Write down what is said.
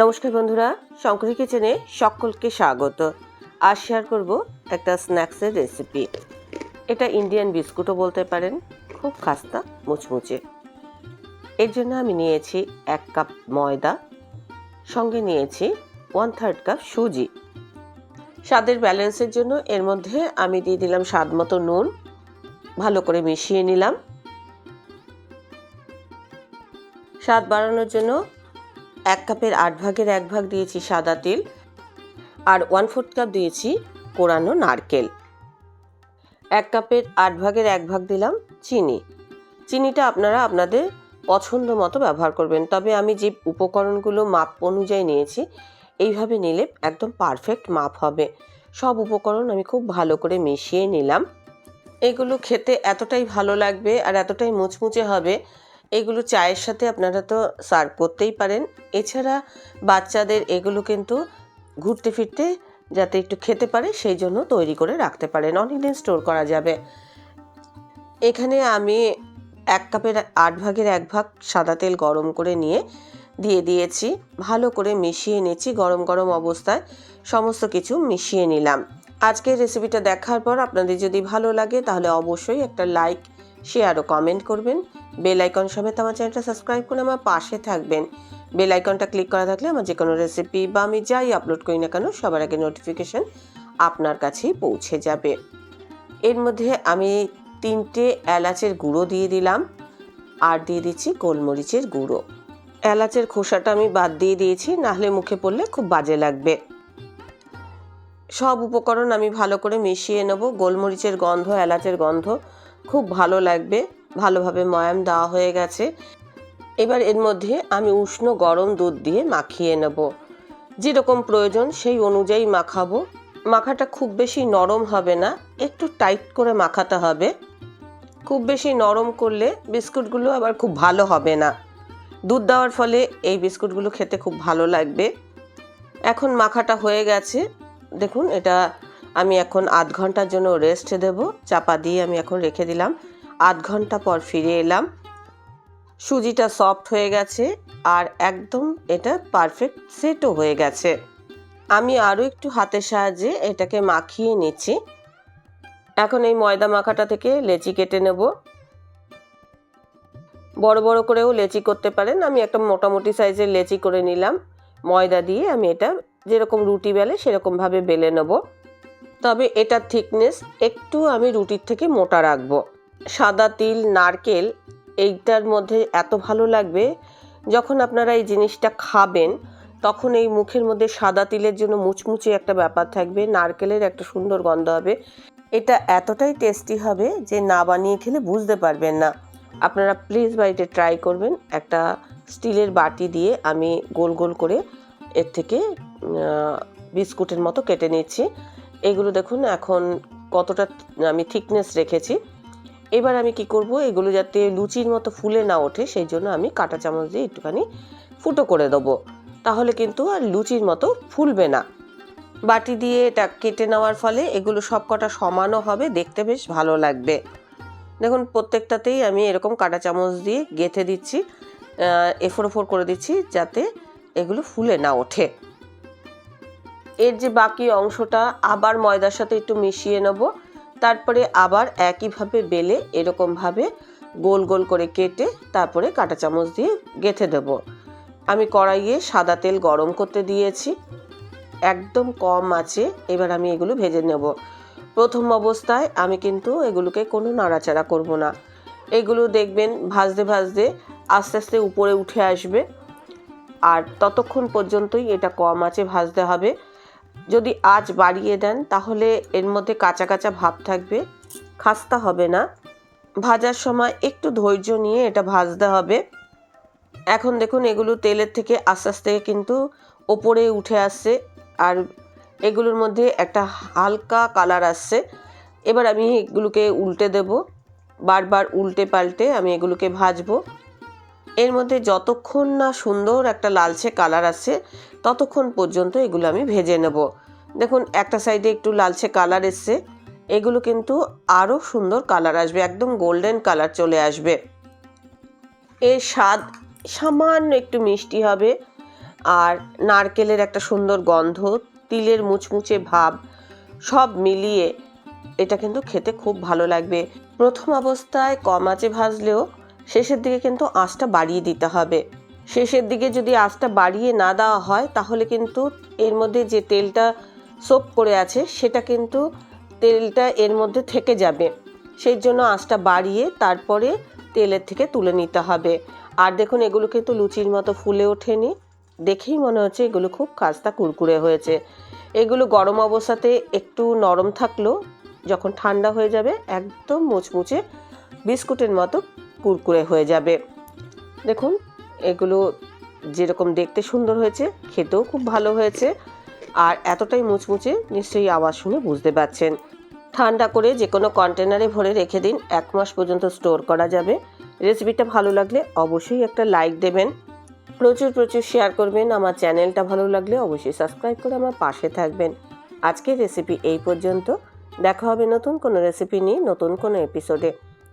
নমস্কার বন্ধুরা, শঙ্করী কিচেনে সকলকে স্বাগত। আর শেয়ার করব একটা স্ন্যাক্সের রেসিপি এটা ইন্ডিয়ান বিস্কুটও বলতে পারেন, খুব খাস্তা, মুচমুচে। এর জন্য আমি নিয়েছি এক কাপ ময়দা, সঙ্গে নিয়েছি ওয়ান থার্ড কাপ সুজি। স্বাদের ব্যালেন্সের জন্য এর মধ্যে আমি দিয়ে দিলাম স্বাদ মতো নুন, ভালো করে মিশিয়ে নিলাম। স্বাদ বাড়ানোর জন্য এক কাপের আট ভাগের এক ভাগ দিয়েছি সাদা তেল আর ওয়ান ফোর্থ কাপ দিয়েছি কোরানো নারকেল। এক কাপের আট ভাগের এক ভাগ দিলাম চিনি। চিনিটা আপনারা আপনাদের পছন্দ মতো ব্যবহার করবেন। তবে আমি যে উপকরণগুলো মাপ অনুযায়ী নিয়েছি, এইভাবে নিলে একদম পারফেক্ট মাপ হবে। সব উপকরণ আমি খুব ভালো করে মিশিয়ে নিলাম। এগুলো খেতে এতটাই ভালো লাগবে আর এতটাই মুচমুচে হবে এগুলো চায়ের সাথে আপনারা তো সার্ভ করতেই পারেন। এছাড়া বাচ্চাদের এগুলো কিন্তু ঘুরতে ফিরতে যাতে একটু খেতে পারে, সেই জন্য তৈরি করে রাখতে পারেন। অনেকদিন স্টোর করা যাবে। এখানে আমি এক কাপের আট ভাগের এক ভাগ সাদা তেল গরম করে নিয়ে দিয়ে দিয়েছি। ভালো করে মিশিয়ে নিয়েছি। গরম গরম অবস্থায় সমস্ত কিছু মিশিয়ে নিলাম। আজকের রেসিপিটা দেখার পর আপনাদের যদি ভালো লাগে তাহলে অবশ্যই একটা লাইক শেয়ার ও কমেন্ট করবেন। বেল আইকন সমেত আমার চ্যানেলটা সাবস্ক্রাইব করে আমার পাশে থাকবেন। বেল আইকনটা ক্লিক করা থাকলে আমার যে কোনো রেসিপি বা আমি যাই আপলোড করি না কেন, সবার আগে নোটিফিকেশন আপনার কাছেই পৌঁছে যাবে। এর মধ্যে আমি তিনটে এলাচের গুঁড়ো দিয়ে দিলাম, আর দিয়ে দিচ্ছি গোলমরিচের গুঁড়ো। এলাচের খোসাটা আমি বাদ দিয়ে দিয়েছি, নাহলে মুখে পড়লে খুব বাজে লাগবে। সব উপকরণ আমি ভালো করে মিশিয়ে নেব। গোলমরিচের গন্ধ, এলাচের গন্ধ খুব ভালো লাগবে। ভালোভাবে ময়াম দেওয়া হয়ে গেছে। এবার এর মধ্যে আমি উষ্ণ গরম দুধ দিয়ে মাখিয়ে নেব। যেরকম প্রয়োজন সেই অনুযায়ী মাখাবো। মাখাটা খুব বেশি নরম হবে না, একটু টাইট করে মাখাতে হবে। খুব বেশি নরম করলে বিস্কুটগুলো আবার খুব ভালো হবে না। দুধ দেওয়ার ফলে এই বিস্কুটগুলো খেতে খুব ভালো লাগবে। এখন মাখাটা হয়ে গেছে। দেখুন, এটা আমি এখন আধ ঘণ্টার জন্য রেস্ট দেব। চাপা দিয়ে আমি এখন রেখে দিলাম। আধ ঘণ্টা পর ফিরে এলাম। সুজিটা সফট হয়ে গেছে আর একদম এটা পারফেক্ট সেটও হয়ে গেছে। আমি আরও একটু হাতের সাহায্যে এটাকে মাখিয়ে নিচ্ছি। এখন এই ময়দা মাখাটা থেকে লেচি কেটে নেব। বড় বড় করেও লেচি করতে পারেন। আমি একটা মোটামুটি সাইজের লেচি করে নিলাম। ময়দা দিয়ে আমি এটা যেরকম রুটি বেলে সেরকমভাবে বেলে নেব। তবে এটার থিকনেস, একটু আমি রুটির থেকে মোটা রাখব। সাদা তিল, নারকেল, এইটার মধ্যে এত ভালো লাগবে, যখন আপনারা এই জিনিসটা খাবেন, তখন এই মুখের মধ্যে সাদা তিলের জন্য মুচমুচে একটা ব্যাপার থাকবে, নারকেলের একটা সুন্দর গন্ধ হবে। এটা এতটাই টেস্টি হবে যে না বানিয়ে খেলে বুঝতে পারবেন না। আপনারা প্লিজ বাড়িতে ট্রাই করবেন একটা স্টিলের বাটি দিয়ে আমি গোল গোল করে এর থেকে বিস্কুটের মতো কেটে নিচ্ছি। এগুলো দেখুন, এখন কতটা আমি থিকনেস রেখেছি। এবার আমি কি করব, এগুলো যাতে লুচির মতো ফুলে না ওঠে, সেই জন্য আমি কাঁটা চামচ দিয়ে একটুখানি ফুটো করে দেবো। তাহলে কিন্তু আর লুচির মতো ফুলবে না। বাটি দিয়ে এটা কেটে নেওয়ার ফলে এগুলো সব কটা সমানও হবে, দেখতে বেশ ভালো লাগবে। দেখুন, প্রত্যেকটাতেই আমি এরকম কাঁটা চামচ দিয়ে গেঁথে দিচ্ছি এফোর ওফোর করে দিচ্ছি, যাতে এগুলো ফুলে না ওঠে। এর যে বাকি অংশটা আবার ময়দার সাথে একটু মিশিয়ে নেব। তারপরে আবার একইভাবে বেলে এরকমভাবে গোল গোল করে কেটে তারপরে কাঁটা চামচ দিয়ে গেঁথে দেব। আমি কড়াইয়ে সাদা তেল গরম করতে দিয়েছি। একদম কম আছে, এবার আমি এগুলো ভেজে নেব। প্রথম অবস্থায় আমি কিন্তু এগুলোকে কোনো নাড়াচাড়া করব না। এগুলো দেখবেন ভাজতে ভাজতে আস্তে আস্তে উপরে উঠে আসবে। আর ততক্ষণ পর্যন্তই এটা কম আছে ভাজতে হবে। যদি আজ বাড়িয়ে দেন, তাহলে এর মধ্যে কাঁচা কাঁচা ভাব থাকবে। খাস্তা হবে না। ভাজার সময় একটু ধৈর্য নিয়ে এটা ভাজতে হবে। এখন দেখুন, এগুলো তেলের থেকে আস্তে আস্তে কিন্তু ওপরে উঠে আসছে। আর এগুলোর মধ্যে একটা হালকা কালার আসছে। এবার আমি এগুলোকে উল্টে দেব। বারবার উল্টে পাল্টে আমি এগুলোকে ভাজবো। এর মধ্যে যতক্ষণ না সুন্দর একটা লালচে কালার আসছে ততক্ষণ পর্যন্ত এগুলো আমি ভেজে নেব। দেখুন, একটা সাইডে একটু লালচে কালার এসছে, এগুলো কিন্তু আরও সুন্দর কালার আসবে, একদম গোল্ডেন কালার চলে আসবে। এর স্বাদ সামান্য একটু মিষ্টি হবে আর নারকেলের একটা সুন্দর গন্ধ, তিলের মুচমুচে ভাব, সব মিলিয়ে এটা কিন্তু খেতে খুব ভালো লাগবে। প্রথম অবস্থায় কম আঁচে ভাজলেও শেষের দিকে কিন্তু আঁচটা বাড়িয়ে দিতে হবে। শেষের দিকে যদি আঁচটা বাড়িয়ে না দেওয়া হয়, তাহলে কিন্তু এর মধ্যে যে তেলটা সোপ করে আছে, সেটা কিন্তু তেলটা এর মধ্যে থেকে যাবে। সেই জন্য আঁচটা বাড়িয়ে তারপরে তেলের থেকে তুলে নিতে হবে। আর দেখুন, এগুলো কিন্তু লুচির মতো ফুলে ওঠেনি। দেখেই মনে হচ্ছে এগুলো খুব খাস্তা কুরকুরে হয়েছে। এগুলো গরম অবস্থাতে একটু নরম থাকলেও যখন ঠান্ডা হয়ে যাবে, একদম মুচমুচে বিস্কুটের মতো কুরকুরে হয়ে যাবে। দেখুন, এগুলো যেরকম দেখতে সুন্দর হয়েছে, খেতেও খুব ভালো হয়েছে। আর এতটাই মুচমুচে নিশ্চয়ই আওয়াজ শুনে বুঝতে পারছেন। ঠান্ডা করে যে কোনো কন্টেনারে ভরে রেখে দিন, এক মাস পর্যন্ত স্টোর করা যাবে। রেসিপিটা ভালো লাগলে অবশ্যই একটা লাইক দেবেন। প্রচুর প্রচুর শেয়ার করবেন। আমার চ্যানেলটা ভালো লাগলে অবশ্যই সাবস্ক্রাইব করে আমার পাশে থাকবেন। আজকের রেসিপি এই পর্যন্ত। দেখা হবে নতুন কোনো রেসিপি নিয়ে নতুন কোনো এপিসোডে।